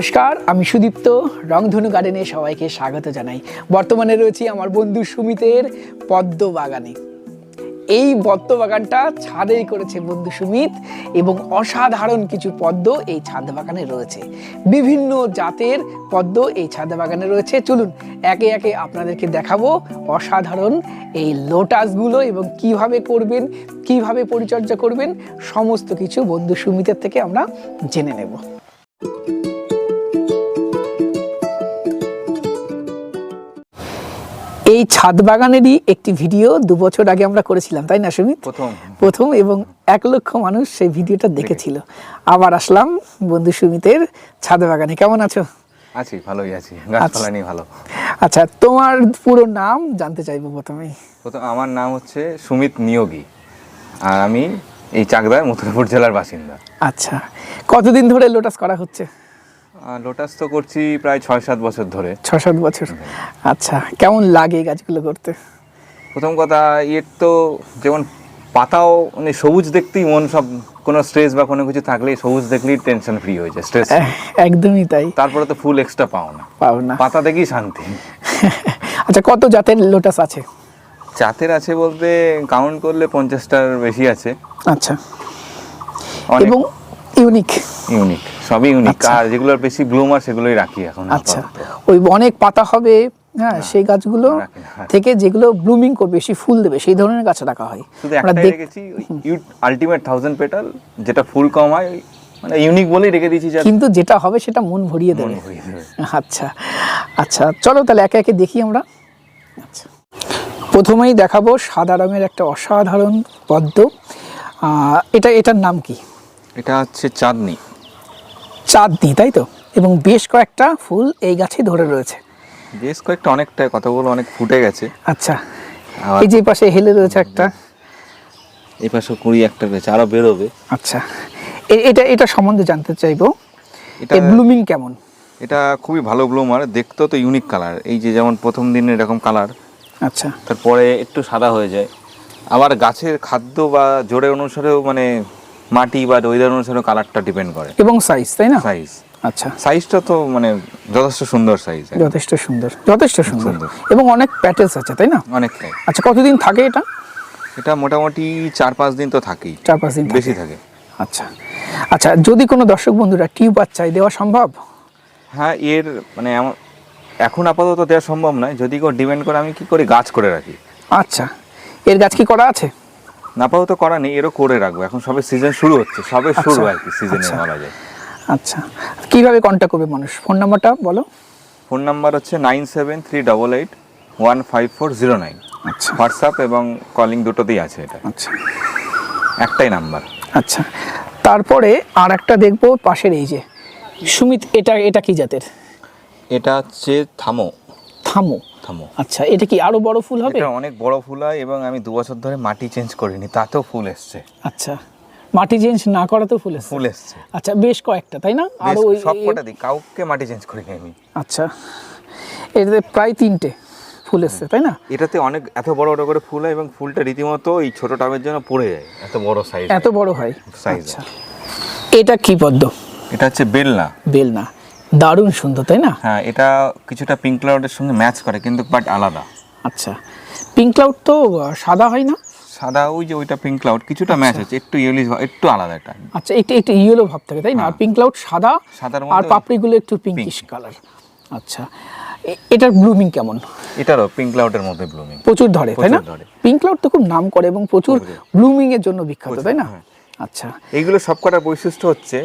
নমস্কার, আমি সুদীপ্ত, রংধনু গার্ডেনে সবাইকে স্বাগত জানাই। বর্তমানে রয়েছি আমার বন্ধু সুমিতের পদ্ম বাগানে এই পদ্ম বাগানটা ছাদেই করেছে বন্ধু সুমিত এবং অসাধারণ কিছু পদ্ম এই ছাদ বাগানে রয়েছে। বিভিন্ন জাতের পদ্ম এই ছাদ বাগানে রয়েছে। চলুন, একে একে আপনাদেরকে দেখাবো অসাধারণ এই লোটাসগুলো এবং কীভাবে করবেন, কীভাবে পরিচর্যা করবেন, সমস্ত কিছু বন্ধু সুমিতের থেকে আমরা জেনে নেব। এই ছাদ বাগানেরই একটি ভিডিও দু বছর আগে আমরা করেছিলাম তাই না সুমিত? প্রথম। প্রথম এবং এক লক্ষ মানুষ সেই ভিডিওটা দেখেছিল। আবার আসলাম বন্ধু সুমিতের ছাদ বাগানে। কেমন আছো? আছি ভালোই আছি। গাছপালা নিয়ে ভালো। আচ্ছা তোমার পুরো নাম জানতে চাইব প্রথমেই প্রথম আমার নাম হচ্ছে সুমিত নিয়োগী। আর আমি এই চাকদার মথুরাপুর জেলার বাসিন্দা। আচ্ছা কতদিন ধরে লোটাস করা হচ্ছে? লোটাস তো করছি প্রায় ছয় সাত বছর ধরে। ছ সাত বছর। আচ্ছা কেমন লাগে গাছগুলো করতে? প্রথম কথা এর তো যেমন পাতাও মানে সবুজ দেখতেই মন সব কোনো স্ট্রেস বা কোনো কিছু থাকলেই সবুজ দেখলেই টেনশন ফ্রি হয়ে যায় স্ট্রেস একদমই তাই। তারপরে তো ফুল এক্সট্রা পাও না। পাও না। পাতা দেখেই শান্তি। আচ্ছা কত জাতের লোটাস আছে? জাতের আছে বলতে কাউন্ট করলে পঞ্চাশটার বেশি আছে। আচ্ছা। এবং ইউনিক ইউনিক সবই ইউনিক আচ্ছা। আর যেগুলোর বেশি ব্লুমার সেগুলোই রাখি এখন আচ্ছা ওই অনেক পাতা হবে হ্যাঁ সেই গাছগুলো রাখি। থেকে যেগুলো ব্লুমিং করবে বেশি ফুল দেবে সেই ধরনের গাছ রাখা হয়। আমরা একটাই দেখ- রেখেছি আলটিমেট থাউজেন্ড পেটাল যেটা ফুল কম হয় মানে ইউনিক বলেই রেখে দিয়েছি কিন্তু যেটা হবে সেটা মন ভরিয়ে দেবে। আচ্ছা আচ্ছা চলো তাহলে একে একে দেখি আমরা। আচ্ছা প্রথমেই দেখাবো সাদা রঙের একটা অসাধারণ পদ্ম। এটা এটার নাম কি? এটা হচ্ছে চাঁদনি। চাঁদনি তাই তো? এবং বেশ কয়েকটা ফুল এই গাছে ধরে রয়েছে। বেশ কয়েকটা অনেকটা কতগুলো অনেক ফুটে গেছে। আচ্ছা। এই যে পাশে হেলে রয়েছে একটা। এই পাশে কুড়ি একটা রয়েছে আরও বেরোবে। আচ্ছা। এটা এটা সম্বন্ধে জানতে চাইব। এটা ব্লুমিং কেমন? এটা খুবই ভালো ব্লুমার দেখতেও তো ইউনিক কালার। এই যে যেমন প্রথম দিন এরকম কালার আচ্ছা। তারপরে একটু সাদা হয়ে যায়। আবার গাছের খাদ্য বা জোরের অনুসারেও মানে মাটি বা ওয়েদার অনুসারেও কালারটা ডিপেন্ড করে। এবং সাইজ তাই না? সাইজ আচ্ছা। সাইজটা তো মানে যথেষ্ট সুন্দর সাইজ যথেষ্ট সুন্দর যথেষ্ট সুন্দর। এবং অনেক প্যাটেলস আছে তাই না? অনেকটাই আচ্ছা কতদিন থাকে এটা? এটা মোটামুটি চার পাঁচ দিন তো থাকেই। চার পাঁচ দিন বেশি থাকে। আচ্ছা। আচ্ছা যদি কোনো দর্শক বন্ধুরা টিউবার চাই দেওয়া সম্ভব? হ্যাঁ এর মানে এখন আপাতত দেওয়া সম্ভব নয়। যদি কেউ ডিমান্ড করে আমি কি করে গাছ করে রাখি? আচ্ছা। এর গাছ কি করা আছে? আপাতত করা নেই এরও করে রাখব। এখন সবে সিজন শুরু হচ্ছে সবে শুরু আচ্ছা, আর কি সিজনে আচ্ছা। বলা যায়। আচ্ছা। কীভাবে কন্ট্যাক্ট করবে মানুষ? ফোন নাম্বারটা বলো। ফোন নাম্বার হচ্ছে nine seven three double eight one five four zero nine আচ্ছা। হোয়াটসঅ্যাপ এবং কলিং দুটোতেই আছে এটা। আচ্ছা। একটাই নাম্বার আচ্ছা। তারপরে আর একটা দেখব পাশের এই যে। সুমিত এটা এটা কি জাতের? এটা হচ্ছে থামো। থামো। থামো। আচ্ছা এটা কি আরও বড় ফুল হবে? এটা অনেক বড় ফুল হয় এবং আমি দু বছর ধরে মাটি চেঞ্জ করিনি তাতেও ফুল এসছে। আচ্ছা মাটি চেঞ্জ না করাতেও ফুল এসছে? ফুল এসছে। আচ্ছা বেশ কয়েকটা তাই না? আরও ওই সব কটা দিই কাউকে মাটি চেঞ্জ করিনি আমি। আচ্ছা এটাতে প্রায় তিনটে ফুল এসছে তাই না? এটাতে অনেক এত বড় বড় করে ফুল হয় এবং ফুলটা রীতিমতো এই ছোট টাবের জন্য পড়ে যায় এত বড় সাইজ এত বড় হয়? Size আচ্ছা এটা কি পদ্ম? এটা হচ্ছে বেলনা। বেলনা। দারুণ সুন্দর তাই না? হ্যাঁ এটা কিছুটা পিঙ্ক ক্লাউডের সঙ্গে ম্যাচ করে কিন্তু বাট আলাদা। আচ্ছা। পিঙ্ক ক্লাউড তো সাদা হয় না? সাদা ওই যে ওইটা পিঙ্ক ক্লাউড কিছুটা ম্যাচ হচ্ছে একটু ইয়েলিশ একটু আলাদা এটা আচ্ছা একটু একটু ইয়েলো ভাব থাকে তাই না? আর পিঙ্ক ক্লাউড সাদা সাদার আর পাপড়িগুলো একটু পিঙ্কিশ কালার আচ্ছা। এটার ব্লুমিং কেমন? এটারও পিঙ্ক ক্লাউডের মধ্যে ব্লুমিং প্রচুর ধরে তাই না? পিঙ্ক ক্লাউড তো খুব নাম করে এবং প্রচুর ব্লুমিং এর জন্য বিখ্যাত তাই না? হ্যাঁ। আচ্ছা। এইগুলো সবকটা বৈশিষ্ট্য হচ্ছে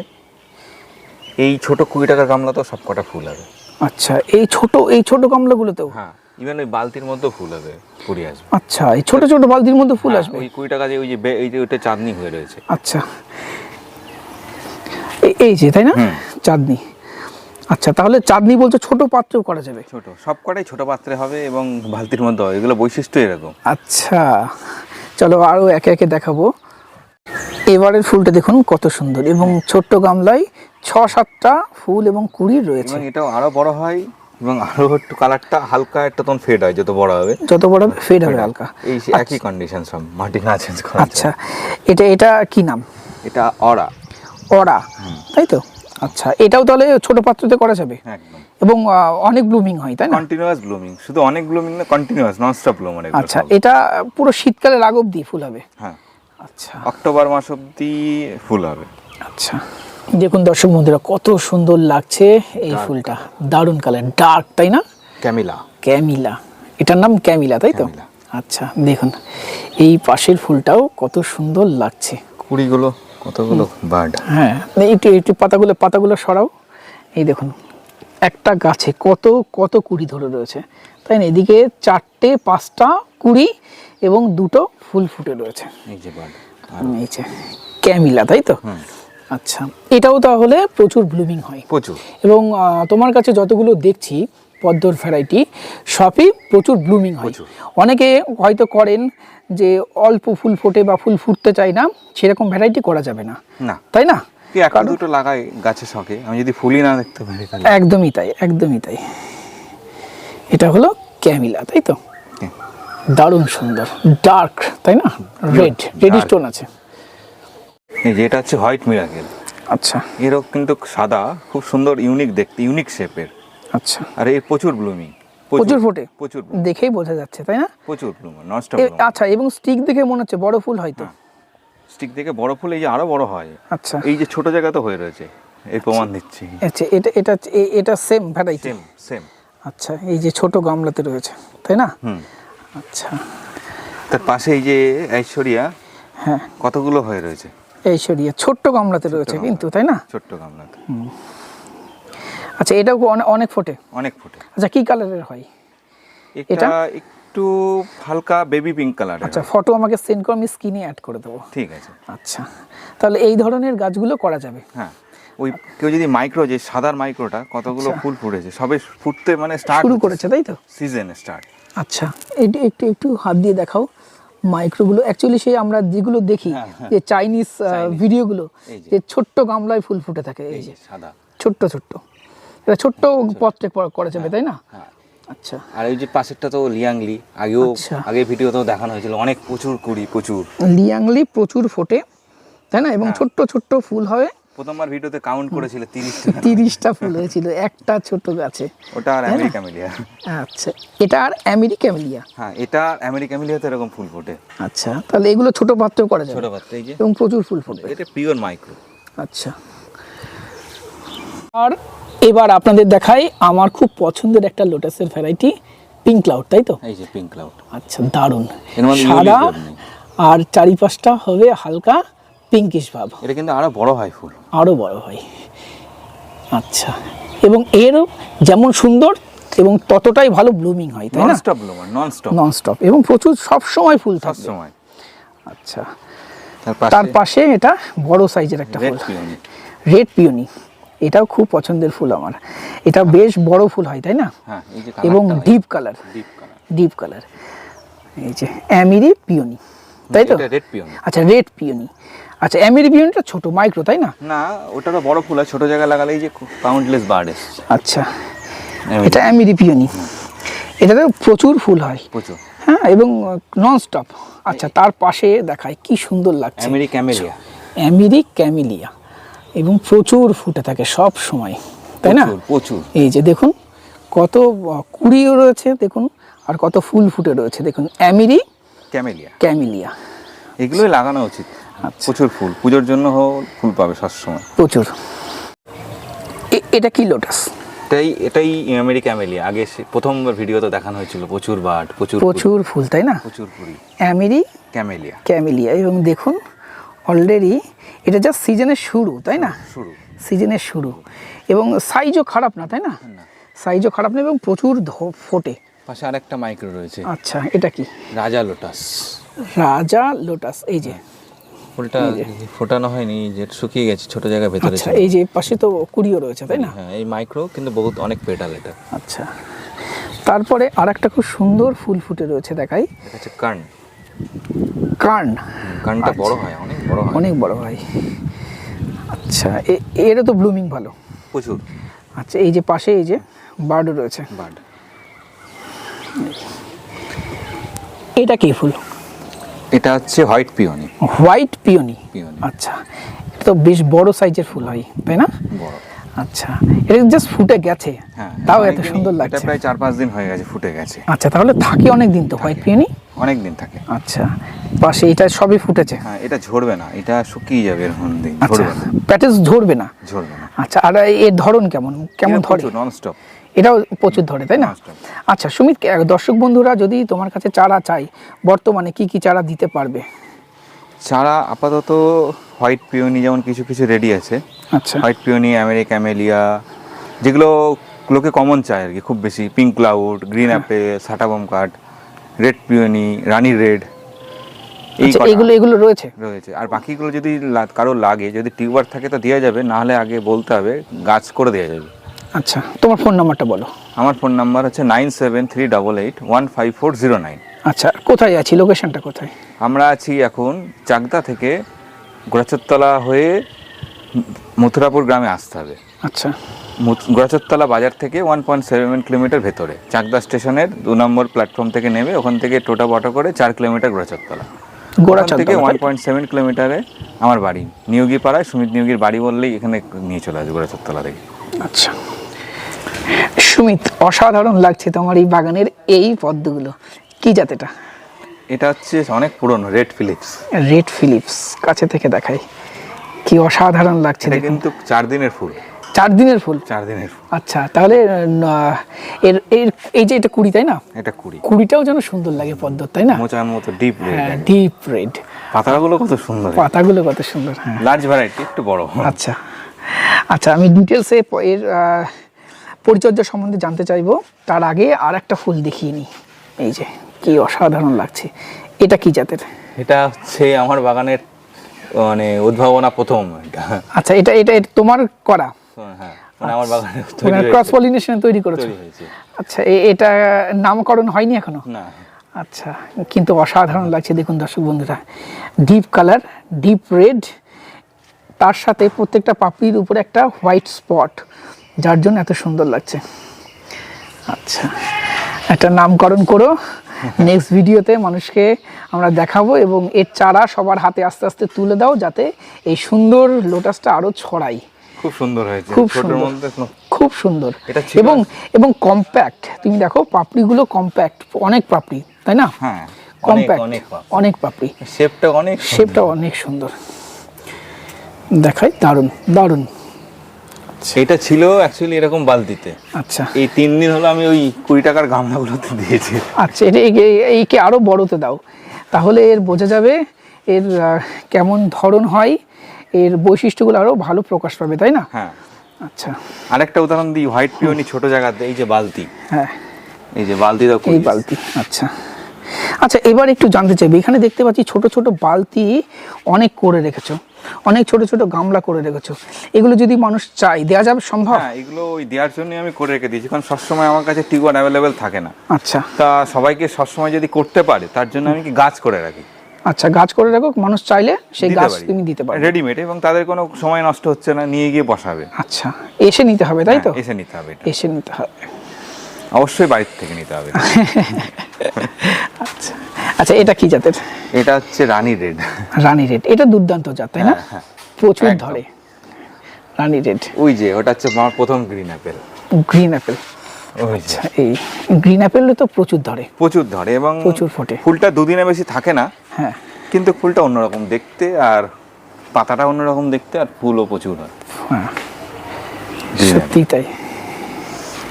এই ছোট কুড়ি টাকার গামলাতেও সবকটা ফুল হবে আচ্ছা এই ছোট এই ছোট গামলাগুলোতেও? হ্যাঁ ইভেন ওই বালতির মধ্যেও ফুল হবে কুড়ি আসবে। আচ্ছা এই ছোট ছোট বালতির মধ্যে ফুল হ্যাঁ, আসবে? ওই কুড়ি টাকা দিয়ে ওই যে এই যে ওইটা চাঁদনি হয়ে রয়েছে। আচ্ছা। এই যে তাই না? চাঁদনি। আচ্ছা তাহলে চাঁদনি বলতে ছোট পাত্রেও করা যাবে? ছোট সবকটাই ছোট পাত্রে হবে এবং বালতির মধ্যে হবে। এগুলো বৈশিষ্ট্য এরকম। আচ্ছা চলো আরও একে একে দেখাবো। এবারের ফুলটা দেখুন কত সুন্দর এবং ছোট্ট গামলায় ছ সাতটা ফুল এবং কুড়ি রয়েছে। এটাও আরও বড় হয় এবং আরও একটু কালারটা হালকা একটা তখন ফেড হয় যত বড় হবে। যত বড় ফেড হবে হালকা। এই একই কন্ডিশন সব মাটি না চেঞ্জ করা আচ্ছা এটা এটা কি নাম? এটা অরা। অরা তাই তো? আচ্ছা এটাও তাহলে ছোট পাত্রতে করা যাবে? এবং অনেক ব্লুমিং হয় তাই না? কন্টিনিউয়াস ব্লুমিং শুধু অনেক ব্লুমিং না কন্টিনিউয়াস নন স্টপ ব্লুম মানে আচ্ছা এটা পুরো শীতকালের আগ অব্দি ফুল হবে? হ্যাঁ। আচ্ছা। অক্টোবর মাস অবধি ফুল হবে। আচ্ছা। দেখুন দর্শক বন্ধুরা কত সুন্দর লাগছে এই ফুলটা। দারুণ কালার ডার্ক তাই না? ক্যামিলা ক্যামিলা এটার নাম ক্যামিলা তাই তো। আচ্ছা দেখুন এই পাশের ফুলটাও কত সুন্দর লাগছে। কুড়িগুলো কতগুলো বার্ড। হ্যাঁ একটু একটু পাতাগুলো পাতাগুলো সরাও। এই দেখুন একটা গাছে কত কত কুড়ি ধরে রয়েছে। তাই না এদিকে চারটে পাঁচটা কুড়ি এবং দুটো ফুল ফুটে রয়েছে। এই যে বার্ড এই যে ক্যামিলা তাই তো? আচ্ছা। এটাও তাহলে প্রচুর ব্লুমিং হয়। প্রচুর। এবং তোমার কাছে যতগুলো দেখছি পদ্মর ভ্যারাইটি সবই প্রচুর ব্লুমিং হয়। অনেকে হয়তো করেন যে অল্প ফুল ফোটে বা ফুল ফুটতে চায় না সেরকম ভ্যারাইটি করা যাবে না। না। তাই না? কি একটা দুটো লাগাই গাছের শখে আমি যদি ফুলই না দেখতে পারি একদমই তাই একদমই তাই। এটা হলো ক্যামিলা তাই তো? হ্যাঁ। দারুণ সুন্দর। ডার্ক তাই না? Red red. স্টোন আছে। এই যে এটা হচ্ছে হোয়াইট মিরাকেল। আচ্ছা। এরও কিন্তু সাদা খুব সুন্দর ইউনিক দেখতে ইউনিক শেপের। আচ্ছা। আর এর প্রচুর ব্লুমিং। প্রচুর ফোটে। প্রচুর দেখেই বোঝা যাচ্ছে তাই না? প্রচুর ব্লুম নন স্টপ আচ্ছা এবং স্টিক দেখে মনে হচ্ছে বড় ফুল হয়তো। স্টিক থেকে বড় ফুল এই যে আরও বড় হয়। আচ্ছা। এই যে ছোট জায়গাতে হয়ে রয়েছে এই প্রমাণ দিচ্ছি। আচ্ছা এটা এটা এটা সেম ভ্যারাইটি সেম সেম আচ্ছা এই যে ছোট গামলাতে রয়েছে তাই না? হুম। আচ্ছা। তার পাশে এই যে ঐশ্বরিয়া হ্যাঁ। কতগুলো হয়ে রয়েছে? এই সরিয়ে ছোট্ট গামলাতে রয়েছে কিন্তু তাই না? ছোট্ট গামলাতে। আচ্ছা এটাও অনেক ফোটে? অনেক ফুটে। আচ্ছা কি কালারের হয়? এটা? একটু হালকা বেবি পিঙ্ক কালার আচ্ছা ফটো আমাকে সেন্ড করে আমি স্ক্রিনে অ্যাড করে দেবো। ঠিক আছে। আচ্ছা তাহলে এই ধরনের গাছগুলো করা যাবে? হ্যাঁ ওই কেউ যদি মাইক্রো যে সাদার মাইক্রোটা কতগুলো আচ্ছা। ফুল ফুটেছে সবে ফুটতে মানে স্টার্ট শুরু করেছে তাই তো? সিজন স্টার্ট আচ্ছা এটি একটু একটু হাত দিয়ে দেখাও। মাইক্রোগুলো অ্যাকচুয়ালি সেই আমরা যেগুলো দেখি হ্যাঁ, হ্যাঁ। যে চাইনিজ ভিডিওগুলো যে। ছোট্ট গামলায় ফুল ফুটে থাকে এই যে। সাদা। ছোট্ট ছোট্ট। এটা ছোট্ট পত্রে করা- যাবে তাই না? হ্যাঁ। আচ্ছা। আর ওই যে পাশেরটা তো লিয়াংলি আগেও আচ্ছা। আগে ভিডিওতেও দেখানো হয়েছিল অনেক প্রচুর কুড়ি প্রচুর। লিয়াংলি প্রচুর ফোটে তাই না? হ্যাঁ। এবং ছোট্ট ছোট্ট ফুল হয় প্রথমবার ভিডিওতে কাউন্ট করেছিল তিরিশটা। তিরিশটা ফুল হয়েছিল একটা ছোট গাছে। ওটা আর আমেরিকা মিলিয়া। আচ্ছা এটা আর আমেরিকা মিলিয়া? হ্যাঁ এটা আর আমেরিকা মিলিয়াতে এরকম ফুল ফোটে। আচ্ছা তাহলে এগুলো ছোট পাত্রেও করা যাবে। ছোট বাচ্চা এই যে। এবং প্রচুর ফুল ফোটে। এটা পিওর মাইক্রো আচ্ছা। আর এবার আপনাদের দেখাই আমার খুব পছন্দের একটা লোটাসের ভ্যারাইটি পিঙ্ক ক্লাউড তাই তো? এই যে পিঙ্ক ক্লাউড আচ্ছা দারুণ। সাদা। আর চারিপাশটা হবে হালকা পিঙ্কিশ ভাব এটা কিন্তু আরও বড় হয় ফুল। আরও বড় হয়। আচ্ছা। এবং এরও যেমন সুন্দর এবং ততটাই ভালো ব্লুমিং হয় তাই না? Stop bloomer non stop non stop এবং প্রচুর সব সময় ফুল সব সময় আচ্ছা। তার পাশে এটা বড় সাইজের একটা ফুল। রেড পিওনি এটাও খুব পছন্দের ফুল আমার। এটা বেশ বড় ফুল হয় তাই না? হ্যাঁ এবং ডিপ কালার ডিপ কালার এই যে অ্যামিরি পিওনি তাই তো? আচ্ছা রেড পিওনি আচ্ছা অ্যামিরি পিওনিটা ছোট মাইক্রো তাই না? না ওটা তো বড় ফুল ছোট জায়গায় লাগালেই যে কাউন্টলেস বার্ড এসছে। আচ্ছা এটা অ্যামিরি পিওনি এটাতে প্রচুর ফুল হয়। প্রচুর। হ্যাঁ এবং নন স্টপ আচ্ছা তার পাশে দেখায় কি সুন্দর লাগছে। আমেরিকা ক্যামেলিয়া অ্যামিরি ক্যামিলিয়া এবং প্রচুর ফুটে থাকে সব সময় তাই না? প্রচুর এই যে দেখুন কত কুড়িও রয়েছে দেখুন আর কত ফুল ফুটে রয়েছে দেখুন অ্যামিরি ক্যামেলিয়া ক্যামিলিয়া এগুলোই লাগানো উচিত। প্রচুর ফুল। পুজোর জন্য ফুল পাবে সবসময়। প্রচুর। এটা কি লোটাস এটাই এটাই আমেরিকা ক্যামেলিয়া আগে সে- প্রথমবার ভিডিওতে দেখানো হয়েছিল। প্রচুর বার্ড প্রচুর প্রচুর ফুল তাই না? প্রচুর কুড়ি অ্যামিরি ক্যামেলিয়া ক্যামিলিয়া এবং দেখুন অলরেডি এটা জাস্ট সিজনের শুরু তাই না? শুরু। সিজনের শুরু। এবং সাইজও খারাপ না তাই না? সাইজও খারাপ না এবং প্রচুর ফোটে। পাশে আরেকটা মাইক্রো রয়েছে। আচ্ছা এটা কি? রাজা লোটাস রাজা লোটাস এই যে। ফুলটা ফোটানো হয়নি যে শুকিয়ে গেছে ছোট জায়গায় ভেতরে আচ্ছা। এই যে পাশে তো কুড়িও রয়েছে তাই না? হ্যাঁ এই মাইক্রো কিন্তু বহুত অনেক পেটাল এটা। আচ্ছা তারপরে আর একটা খুব সুন্দর ফুল ফুটে রয়েছে দেখাই। হচ্ছে কার্ন। কার্ন। কার্নটা বড় হয় অনেক বড় হয়। অনেক বড় ভাই আচ্ছা এ- এরও তো ব্লুমিং ভালো। প্রচুর। আচ্ছা এই যে পাশে এই যে বার্ডও রয়েছে। বার্ড। এটা কি ফুল? এটা হচ্ছে হোয়াইট পিওনি। White peony? আচ্ছা তো বেশ বড় সাইজের ফুল হয় তাই না? বড়। আচ্ছা এটা জাস্ট ফুটে গেছে। হ্যাঁ তাও এত সুন্দর এটা লাগছে। প্রায় চার পাঁচ দিন হয়ে গেছে ফুটে গেছে। আচ্ছা তাহলে থাকে অনেক দিন তো হোয়াইট পিওনি? অনেক দিন থাকে। আচ্ছা পাশে এটা সবই ফুটেছে? হ্যাঁ এটা ঝরবে না এটা শুকিয়ে যাবে এরকম দিন আচ্ছা ঝরবে না। প্যাটেজ ধরবে না? ঝরবে না। আচ্ছা আর এর ধরন কেমন? কেমন ধরে? নন স্টপ এটাও প্রচুর ধরে তাই না? আচ্ছা সুমিত দর্শক বন্ধুরা যদি তোমার কাছে চারা চাই বর্তমানে কি কি চারা দিতে পারবে? চারা আপাতত হোয়াইট পিওনি যেমন কিছু কিছু রেডি আছে। আচ্ছা। হোয়াইট পিওনি আমেরিক ক্যামেলিয়া যেগুলো লোকে কমন চায় আর কি খুব বেশি। Pink cloud green. অ্যাপেল সাটাবম কাঠ রেড পিওনি রানি রেড এই আচ্ছা এগুলো রয়েছে? রয়েছে। আর বাকিগুলো যদি কারও লাগে যদি টিউবার থাকে তো দেওয়া যাবে না হলে আগে বলতে হবে গাছ করে দেওয়া যাবে। আচ্ছা তোমার ফোন নাম্বারটা বলো। আমার ফোন নাম্বার হচ্ছে nine seven three double eight one five four zero nine আচ্ছা কোথায় আছি? লোকেশনটা কোথায়? আমরা আছি এখন চাকদা থেকে গোড়াচরতলা হয়ে মথুরাপুর গ্রামে আসতে হবে। আচ্ছা। গোড়াচরতলা বাজার থেকে ওয়ান পয়েন্ট সেভেন কিলোমিটার ভেতরে। চাকদা স্টেশনের দু নম্বর প্ল্যাটফর্ম থেকে নেমে ওখান থেকে টোটা বটো করে চার কিলোমিটার গোড়াচরতলা গোড়া থেকে ওয়ান পয়েন্ট সেভেন কিলোমিটারে আমার বাড়ি। নিয়োগী পাড়ায় সুমিত নিয়োগীর বাড়ি বললেই এখানে নিয়ে চলে আসবে গোড়াচরতলা থেকে। আচ্ছা। সুমিত অসাধারণ লাগছে তোমার এই বাগানের এই পদ্মগুলো। কি জাতেটা এটা? হচ্ছে অনেক পুরনো রেড ফিলিপস রেড ফিলিপস কাছে থেকে দেখাই। কি অসাধারণ লাগছে এটা কিন্তু চার দিনের ফুল। চার দিনের ফুল? চার দিনের ফুল। আচ্ছা তাহলে এর এর এই যে এটা কুড়ি তাই না? এটা কুড়ি। কুড়িটাও যেন সুন্দর লাগে পদ্ম তাই না? মোচার মতো ডিপ রেড হ্যাঁ ডিপ রেড পাতাগুলো কত সুন্দর। পাতাগুলো কত সুন্দর হ্যাঁ। লার্জ ভ্যারাইটি একটু বড়। আচ্ছা। আচ্ছা আমি ডিটেলসে এর পরিচর্যা সম্বন্ধে জানতে চাইব তার আগে আর একটা ফুল দেখিয়ে নিই। এই যে কি অসাধারণ লাগছে। এটা কি জাতের? এটা হচ্ছে আমার বাগানের মানে উদ্ভাবনা প্রথম আচ্ছা এটা এটা তোমার করা? হ্যাঁ মানে আমার বাগানে ক্রস। পলিনেশন তৈরি করেছ? হয়েছে। আচ্ছা এটা নামকরণ হয়নি এখনও? না। আচ্ছা কিন্তু অসাধারণ লাগছে দেখুন দর্শক বন্ধুরা। ডিপ কালার ডিপ রেড তার সাথে প্রত্যেকটা পাপড়ির উপরে একটা হোয়াইট স্পট যার জন্য এত সুন্দর লাগছে। আচ্ছা একটা নামকরণ করো। নেক্সট ভিডিওতে মানুষকে আমরা দেখাবো এবং এর চারা সবার হাতে আস্তে আস্তে তুলে দাও যাতে এই সুন্দর লোটাসটা আরও ছড়াই খুব সুন্দর হয়েছে। খুব সুন্দর। খুব সুন্দর। এবং এবং কম্প্যাক্ট তুমি দেখো পাপড়িগুলো কম্প্যাক্ট অনেক পাপড়ি তাই না? হ্যাঁ কম্প্যাক্ট অনেক অনেক পাপড়ি। শেপটা অনেক শেপটা অনেক সুন্দর। দেখাই দারুণ দারুণ। এটা ছিল অ্যাকচুয়ালি এরকম বালতিতে। আচ্ছা। এই তিন দিন হলো আমি ওই কুড়ি টাকার গামলাগুলোতে দিয়েছি। আচ্ছা এটা এই- এইকে আরও বড়তে দাও। তাহলে এর বোঝা যাবে এর কেমন ধরন হয় এর বৈশিষ্ট্যগুলো আরও ভালো প্রকাশ পাবে তাই না? হ্যাঁ। আচ্ছা। আরেকটা উদাহরণ দিই হোয়াইট পিওনি ছোট জায়গাতে এই যে বালতি। হ্যাঁ। এই যে বালতিটা এই। বালতি আচ্ছা। আচ্ছা এবার একটু জানতে চাইব এখানে দেখতে পাচ্ছি ছোট ছোট বালতি অনেক করে রেখেছো। অনেক ছোট ছোট গামলা করে রেখেছো। এগুলো যদি মানুষ চাই দেওয়া যাবে সম্ভব? হ্যাঁ এগুলো ওই দেওয়ার জন্য আমি করে রেখে দিয়েছি কারণ সবসময় আমার কাছে টিউবার অ্যাভেলেবেল থাকে না। আচ্ছা। তা সবাইকে সবসময় যদি করতে পারে তার জন্য আমি কি গাছ করে রাখি? আচ্ছা গাছ করে রাখো মানুষ চাইলে সেই গাছ। তুমি দিতে পারো। রেডিমেড এবং তাদের কোনো সময় নষ্ট হচ্ছে না নিয়ে গিয়ে বসাবে। আচ্ছা এসে নিতে হবে তাই তো? হ্যাঁ, এসে নিতে হবে এসে নিতে হবে। অবশ্যই বাড়ির থেকে নিতে হবে। আচ্ছা। আচ্ছা এটা কি জাতের? এটা হচ্ছে রানী রেড। রানী রেড। এটা দুর্দান্ত জাত তাই না? হ্যাঁ, হ্যাঁ। প্রচুর ধরে। রানী রেড। ওই যে ওটা হচ্ছে আমার প্রথম গ্রিন অ্যাপেল। Green Apple. ওই এই গ্রিন অ্যাপেল তো প্রচুর ধরে। প্রচুর ধরে এবং প্রচুর ফোটে। ফুলটা দুদিনে বেশি থাকে না হ্যাঁ। কিন্তু ফুলটা অন্যরকম দেখতে আর পাতাটা অন্যরকম দেখতে আর ফুলও প্রচুর হয়। হ্যাঁ। সত্যি তাই।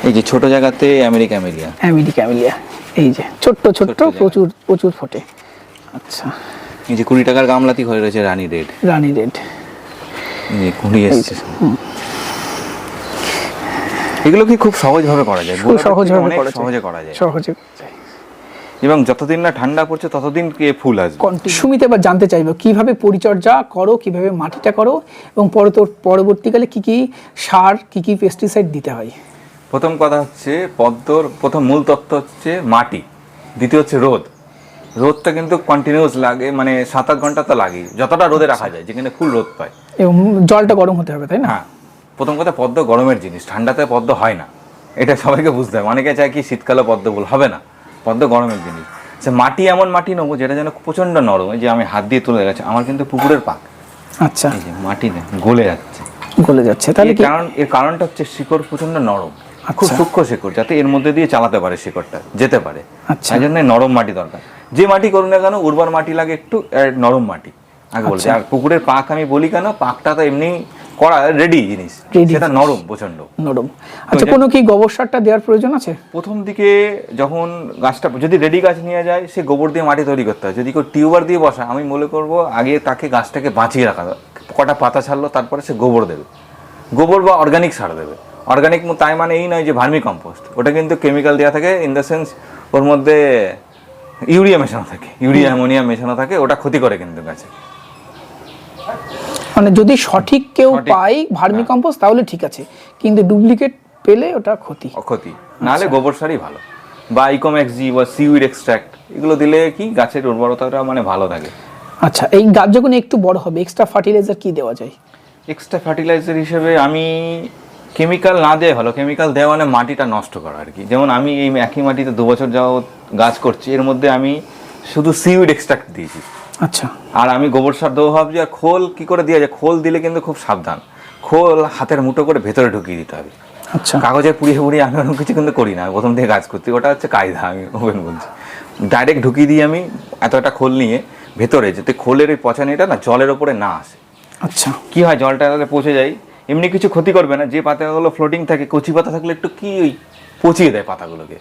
এই যে ছোট জায়গাতে আমেরিকা আমেরিয়া আমেরিকা আমেলিয়া এই যে ছোট্ট ছোট্ট প্রচুর প্রচুর ফোটে। আচ্ছা। এই যে কুড়ি টাকার গামলাতি হয়ে রয়েছে রানী রেড। রানী রেড। কুড়ি এসছে। এগুলো কি খুব সহজভাবে করা যায়? খুব সহজভাবে করা। সহজে করা যায়। সহজে এবং যতদিন না ঠান্ডা পড়ছে ততদিন কি ফুল আসবে? সুমিত এবার জানতে চাইব কীভাবে পরিচর্যা করো কীভাবে মাটিটা করো এবং পরবর্তীকালে কি কি সার কি কি পেস্টিসাইড দিতে হয়? প্রথম কথা হচ্ছে পদ্মর প্রথম মূল তত্ত্ব হচ্ছে মাটি দ্বিতীয় হচ্ছে রোদ। রোদটা কিন্তু কন্টিনিউস লাগে মানে সাত আট ঘণ্টা তো লাগেই যতটা রোদে রাখা যায় যেখানে ফুল রোদ পায়। এবং জলটা গরম হতে হবে তাই না? হ্যাঁ প্রথম কথা পদ্ম গরমের জিনিস ঠান্ডাতে পদ্ম হয় না। এটা সবাইকে বুঝতে হবে অনেকে চায় কি শীতকালে পদ্ম ফুল হবে না পদ্ম গরমের জিনিস। সে মাটি এমন মাটি নেব যেটা যেন প্রচণ্ড নরম এই যে আমি হাত দিয়ে তুলে গেছে আমার কিন্তু পুকুরের পাক। আচ্ছা। মাটি দেন গলে যাচ্ছে। গলে যাচ্ছে তাহলে কারণ এর কারণটা হচ্ছে শিকড় প্রচণ্ড নরম। খুব আচ্ছা। সূক্ষ্ম শিকড় যাতে এর মধ্যে দিয়ে চালাতে পারে শিকড়টা যেতে পারে। আচ্ছা। তাই জন্য নরম মাটি দরকার। যে মাটি করুন না কেন উর্বর মাটি লাগে একটু নরম মাটি। আগে বলছি আচ্ছা। আর পুকুরের পাক আমি বলি কেন পাকটা তো এমনি করা রেডি জিনিস। সেটা নরম প্রচণ্ড নরম। আচ্ছা কোনো কি গোবর সারটা দেওয়ার প্রয়োজন আছে? প্রথম দিকে যখন গাছটা যদি রেডি গাছ নিয়ে যায় সে গোবর দিয়ে মাটি তৈরি করতে হয়। যদি কেউ টিউবার দিয়ে বসা আমি মনে করব আগে তাকে গাছটাকে বাঁচিয়ে রাখা কটা পাতা ছাড়লো তারপরে সে গোবর দেবে। গোবর বা অর্গানিক সার দেবে। অর্গানিক তাই মানে এই নয় যে ভার্মি কম্পোস্ট ওটা কিন্তু কেমিক্যাল দেওয়া থাকে ইন দ্য সেন্স ওর মধ্যে ইউরিয়া মেশানো থাকে। ইউরিয়া অ্যামোনিয়া মেশানো থাকে ওটা ক্ষতি করে কিন্তু গাছে। মানে যদি সঠিক কেউ পাই ভার্মি কম্পোস্ট তাহলে ঠিক আছে। কিন্তু ডুপ্লিকেট পেলে ওটা ক্ষতি। ক্ষতি। নাহলে গোবর সারই ভালো। বা ইকোম্যাক্স জি বা সিউইড এক্সট্রাক্ট এগুলো দিলে কি গাছের উর্বরতাটা মানে ভালো থাকে। আচ্ছা এই গাছ যখন একটু বড় হবে এক্সট্রা ফার্টিলাইজার কি দেওয়া যায়? এক্সট্রা ফার্টিলাইজার হিসেবে আমি কেমিক্যাল না দেওয়া ভালো। কেমিক্যাল দেওয়া মানে মাটিটা নষ্ট করা আর কি। যেমন আমি এই একই মাটিতে দু বছর যাবত গাছ করছি এর মধ্যে আমি শুধু সিউইড এক্সট্রাক্ট দিয়েছি। আচ্ছা। আর আমি গোবর সার দেবো ভাবছি আর খোল কি করে দেওয়া যায়? খোল দিলে কিন্তু খুব সাবধান। খোল হাতের মুঠো করে ভেতরে ঢুকিয়ে দিতে হবে। আচ্ছা। কাগজে পুড়িয়ে পুড়িয়ে আমি ওরকম কিছু কিন্তু করি না। প্রথম থেকে কাজ করছি। ওটা হচ্ছে কায়দা আমি ওপেন বলছি। ডাইরেক্ট ঢুকিয়ে দিই আমি এত একটা খোল নিয়ে ভেতরে যাতে খোলের ওই পচানিটা না জলের ওপরে না আসে। আচ্ছা। কি হয়? জলটা তাহলে পচে যায়। এমনি কিছু ক্ষতি করবে না যে পাতাগুলো ফ্লোটিং থাকে কচি পাতা থাকলে একটু কি ওই পচিয়ে দেয় পাতাগুলোকে?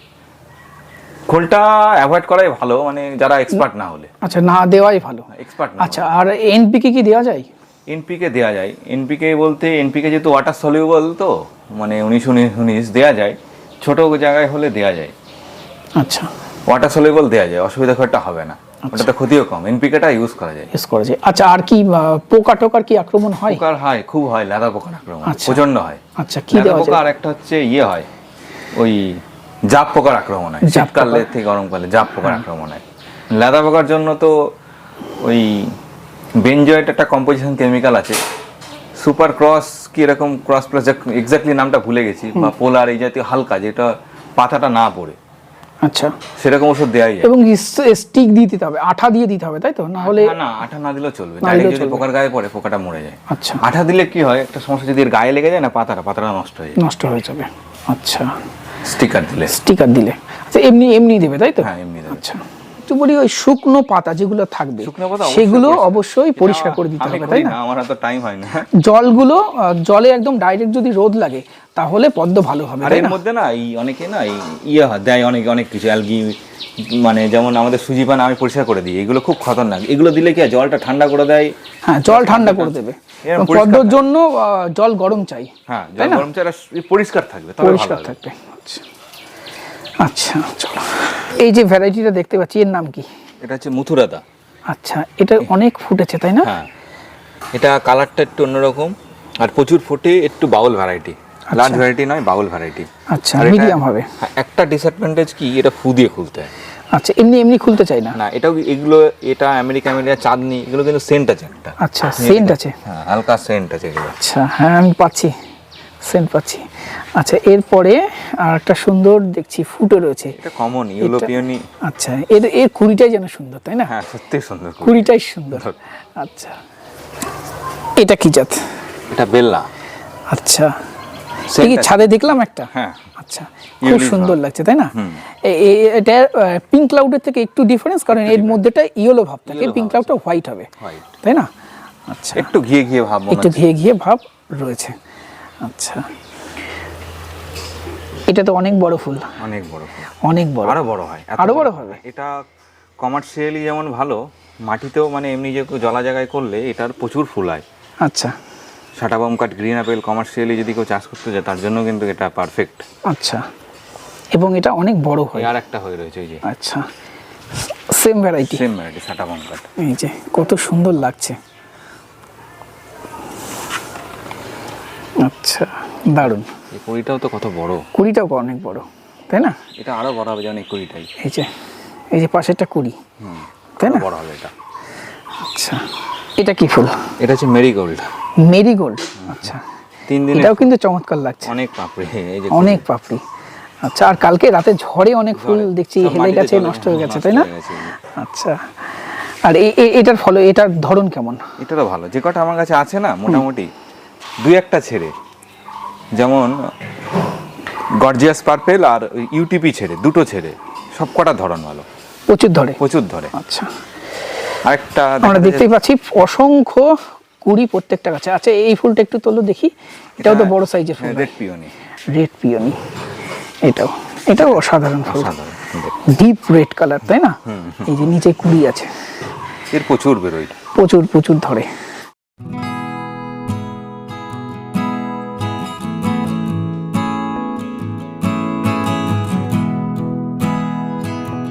খোলটা অ্যাভয়েড করাই ভালো মানে যারা এক্সপার্ট না হলে। আচ্ছা না দেওয়াই ভালো। এক্সপার্ট না আচ্ছা আর এনপিকে কি দেওয়া যায়? এনপিকে দেওয়া যায়। এনপিকে বলতে এনপিকে যেহেতু ওয়াটার সলিউবল তো মানে উনিশ উনিশ উনিশ দেওয়া যায়। ছোট জায়গায় হলে দেওয়া যায়। আচ্ছা। ওয়াটার সলিউবল দেওয়া যায় অসুবিধা খুব একটা হবে না। ওটাতে ক্ষতিও কম। এনপিকেটা ইউজ করা যায়। ইউজ করা যায়। আচ্ছা আর কি পোকা টোকার কি আক্রমণ হয়? পোকার হয় খুব হয় লেদা পোকার আক্রমণ আচ্ছা। প্রচণ্ড হয়। আচ্ছা কি দেওয়া পোকা আর একটা হচ্ছে ইয়ে হয় ওই জাপ পোকার আক্রমণ হয় শীতকালে থেকে গরমকালে জাপ পোকার আক্রমণ হয়। লেদা পোকার জন্য তো ওই বেনজয়েট একটা কম্পোজিশন কেমিক্যাল আছে। সুপার ক্রস কি এরকম ক্রস প্লাস এক্স্যাক্টলি নামটা ভুলে গেছি বা পোলার এই জাতীয় হালকা যেটা পাতাটা না পড়ে। আচ্ছা। সেরকম ওষুধ দেওয়াই যায়। এবং স্টিক দিয়ে দিতে হবে আঠা দিয়ে দিতে হবে তাই তো? না হলে না, আঠা না দিলেও চলবে। ডাইরেক্ট যদি পোকার গায়ে পড়ে পোকাটা মরে যায়। আচ্ছা। আঠা দিলে কি হয় একটা সমস্যা যদি এর গায়ে লেগে যায় না পাতাটা পাতাটা নষ্ট হয়ে যায়। নষ্ট হয়ে যাবে। আচ্ছা। স্টিকার দিলে। স্টিকার দিলে। আচ্ছা এমনি এমনি দেবে তাই তো? হ্যাঁ এমনি দেবে। আচ্ছা। তো বলি ওই শুকনো পাতা যেগুলো থাকবে সেগুলো অবশ্যই পরিষ্কার করে দিতে হবে তাই না? না আমার তো টাইম হয় না। জলগুলো জলে একদম ডাইরেক্ট যদি রোদ লাগে তাহলে পদ্ম ভালো হবে আর এর মধ্যে না এই অনেকে না ইয়ে দেয় অনেক অনেক কিছু অ্যালগি মানে যেমন আমাদের সুজি পানা আমি পরিষ্কার করে দিই এগুলো খুব খতরনাক। এগুলো দিলে কি জলটা ঠান্ডা করে দেয়? হ্যাঁ জল ঠান্ডা করে দেবে। পদ্মর জন্য জল গরম চাই হ্যাঁ জল? গরম চারা পরিষ্কার থাকবে পরিষ্কার থাকবে আচ্ছা। আচ্ছা চলো। এই যে ভ্যারাইটিটা দেখতে পাচ্ছি এর নাম কি? এটা হচ্ছে মুথুরাদা। আচ্ছা এটা অনেক ফুটেছে তাই না? হ্যাঁ। এটা কালারটা একটু অন্যরকম আর প্রচুর ফুটে একটু বাউল ভ্যারাইটি লার্জ ভ্যারাইটি নয় বাউল ভ্যারাইটি আচ্ছা মিডিয়াম হবে। একটা ডিসঅ্যাডভান্টেজ কি এটা ফু দিয়ে খুলতে হয়। আচ্ছা এমনি এমনি খুলতে চাই না? না এটাও এগুলো এটা আমেরিকা আমেরিকা চাঁদনি এগুলো কিন্তু সেন্ট আছে একটা। আচ্ছা সেন্ট আছে? হ্যাঁ হালকা সেন্ট আছে এগুলো। আচ্ছা হ্যাঁ আমি পাচ্ছি সেন্ট পাচ্ছি। আচ্ছা এরপরে আর একটা সুন্দর দেখছি ফুটে রয়েছে। এটা কমন ইউরোপিয়ানই। আচ্ছা এর এর কুড়িটাই যেন সুন্দর তাই না? হ্যাঁ সত্যি সুন্দর কুড়িটাই সুন্দর। আচ্ছা এটা কি জাত? এটা বেল্লা। আচ্ছা কি ছাদে দেখলাম একটা? হ্যাঁ। আচ্ছা খুব সুন্দর লাগছে তাই না? এটা পিঙ্ক ক্লাউডের থেকে একটু ডিফারেন্স কারণ এর মধ্যেটা ইয়েলো ভাব থাকে পিঙ্ক ক্লাউডটা হোয়াইট হবে তাই না? আচ্ছা। একটু ঘিয়ে ঘিয়ে ভাব একটু ঘিয়ে ঘিয়ে ভাব রয়েছে আচ্ছা। এটা তো অনেক বড় ফুল। অনেক বড় ফুল। অনেক বড়। আরও বড় হয় আরও বড়। হবে? এটা কমার্শিয়ালি যেমন ভালো মাটিতেও মানে এমনি যে জলা জায়গায় করলে এটার প্রচুর ফুল হয়। আচ্ছা। সাটাবাম কাঠ গ্রিন আপেল কমার্শিয়ালি যদি কেউ চাষ করতে যায় তার জন্য কিন্তু এটা পারফেক্ট আচ্ছা। এবং এটা অনেক বড় হয়। আর একটা হয়ে রয়েছে ওই যে। আচ্ছা। সেম ভ্যারাইটি সেম ভ্যারাইটি সাটাবাম কাঠ এই যে কত সুন্দর লাগছে। আচ্ছা দারুণ। এই কুড়িটাও তো কত বড়। কুড়িটাও অনেক বড় তাই না? এটা আরও বড় হবে যেমন এই কুড়িটাই। এই যে এই যে পাশেরটা কুড়ি হুম তাই না? বড় হবে এটা। আচ্ছা। এটা কি ফুল? এটা হচ্ছে মেরিগোল্ড। মেরিগোল্ড? আচ্ছা। তিন দিনে এটাও কিন্তু চমৎকার লাগছে। অনেক পাপড়ি এই যে অনেক পাপড়ি। আচ্ছা আর কালকে রাতে ঝড়ে অনেক ফুল দেখছি হেলে গেছে নষ্ট হয়ে গেছে তাই না? আচ্ছা। আর এ- এ- এটার ফলে এটার ধরন কেমন? এটা তো ভালো। যে কটা আমার কাছে আছে না মোটামুটি দুই একটা ছেড়ে। যেমন গর্জিয়াস পার্পেল আর ইউটিপি ছেড়ে দুটো ছেড়ে। সব কটা ধরন ভালো। প্রচুর ধরে? প্রচুর ধরে। আচ্ছা। আরেকটা আমরা দেখা দেখতেই পাচ্ছি অসংখ্য কুড়ি প্রত্যেকটা গাছে আচ্ছা এই ফুলটা একটু তোলো দেখি। এটাও তো বড় সাইজের ফুল। রেড পিওনি রেড পিওনি এটাও। এটাও অসাধারণ ফুল। ডিপ রেড কালার তাই না? এই যে নিচে কুড়ি আছে। এর প্রচুর বেরোয় প্রচুর প্রচুর ধরে।